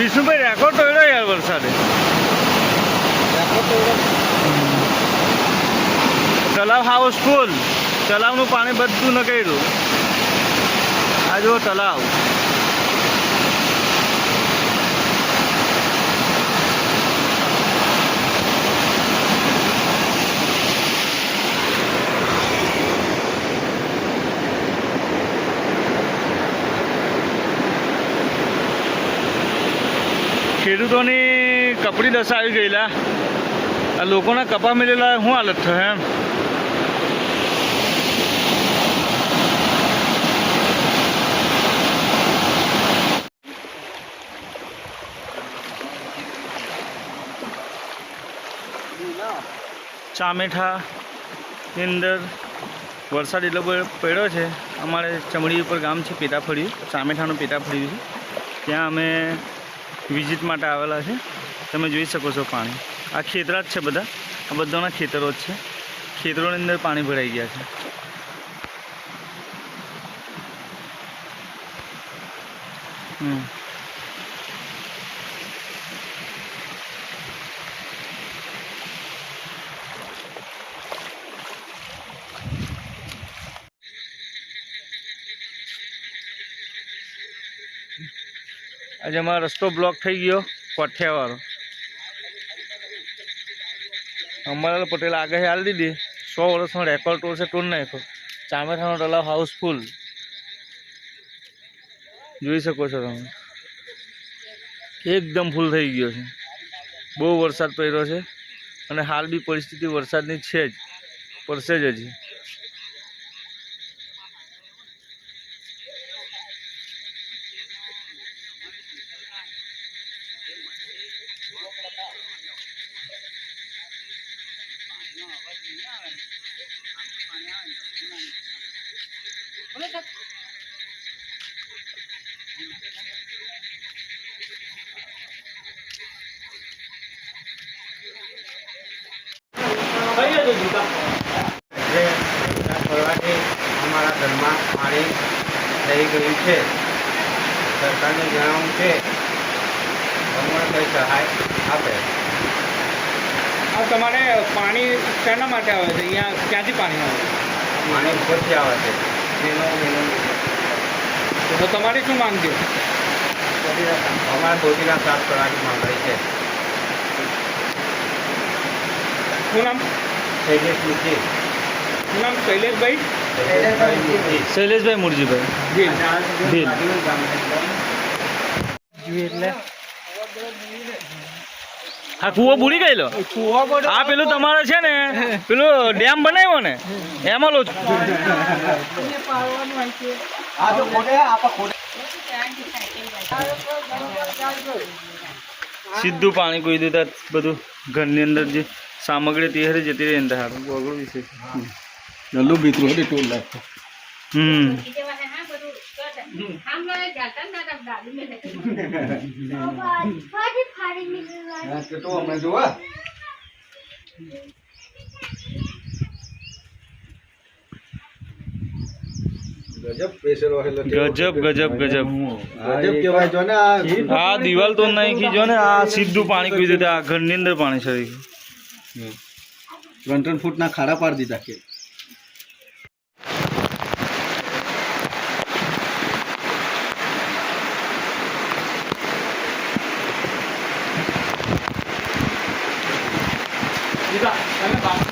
Vishnubhai record તોડ્યો યાર વરસાદે. તલાવ house ફૂલ તલાવનું પાણી બધું નકેડ્યું આ જો તલાવ. ખેડૂતોની કપડી દશા આવી ગયેલા. આ લોકોના કપા મેલેલા શું હાલત થયો એમ? ચામેઠાની અંદર વરસાદ એટલો પડ્યો છે. અમારે ચમડી ઉપર ગામ છે પેટાફળિયું ચામેઠાનું પેટાફળિયું છે. ત્યાં અમે વિઝિટ માટે આવેલા છે. તમે જોઈ શકો છો પાણી. આ ખેતરા જ છે બધા. આ બધાના ખેતરો જ છે. ખેતરોની અંદર પાણી ભરાઈ ગયા છે. હમ. આજે અમારો રસ્તો બ્લોક થઈ ગયો કોઠિયાવાળો અંબાલાલ પટેલ આગાહી હાલ દીધી, સો વર્ષનો રેકોર્ડ તોડશે, તોડ નાખ્યો. ચામેઠાનો તલાવ હાઉસફુલ. જોઈ શકો છો તમે. એકદમ ફૂલ થઈ ગયો છે. બહુ વરસાદ પડ્યો છે અને હાલ બી પરિસ્થિતિ વરસાદની છે જ, પડશે જ હજી જે વરસાદ પડવાથી અમારા ઘરમાં પાણી થઈ ગયું છે સરકારને જણાવવું છે અમને કંઈ સહાય આપે તમારે પાણી શેના માટે આવે છે? અહીંયા ક્યાંથી પાણી આવે? પાણી ઉપરથી આવે છે. છે તો તમારે શું માંગ છે? અમારા ધોતીના સાફ કરવાની માંગણી છે. શું નામ? શૈલેષ મુખી. શું નામ? શૈલેષભાઈ? શૈલેષભાઈ મુરજીભાઈ. જી મુરજીભાઈ ભીલ. હા કૂવો ભૂલી ગયેલો? આ પેલું તમારે છે ને પેલું ડેમ બનાવ્યો ને એમાં લો સીધું પાણી કોઈ દેતા બધું ઘરની અંદર જે સામગ્રી તે હરી જતી રહી અંદર હારું બગડું વિશે. નલ્લુ ભીતરું હતી ટોલ લાગતો હમ. જોવા ગજબ પ્રેશર ગજબ ગજબ ગજબ ગજબ કહેવાય જો ને આ દિવાલ તો નહીં જો ને આ સીધું પાણી પી દેતા આ ઘરની અંદર પાણી ગયું ત્રણ ત્રણ ફૂટના ખાડા પાડી દીધા કે તમે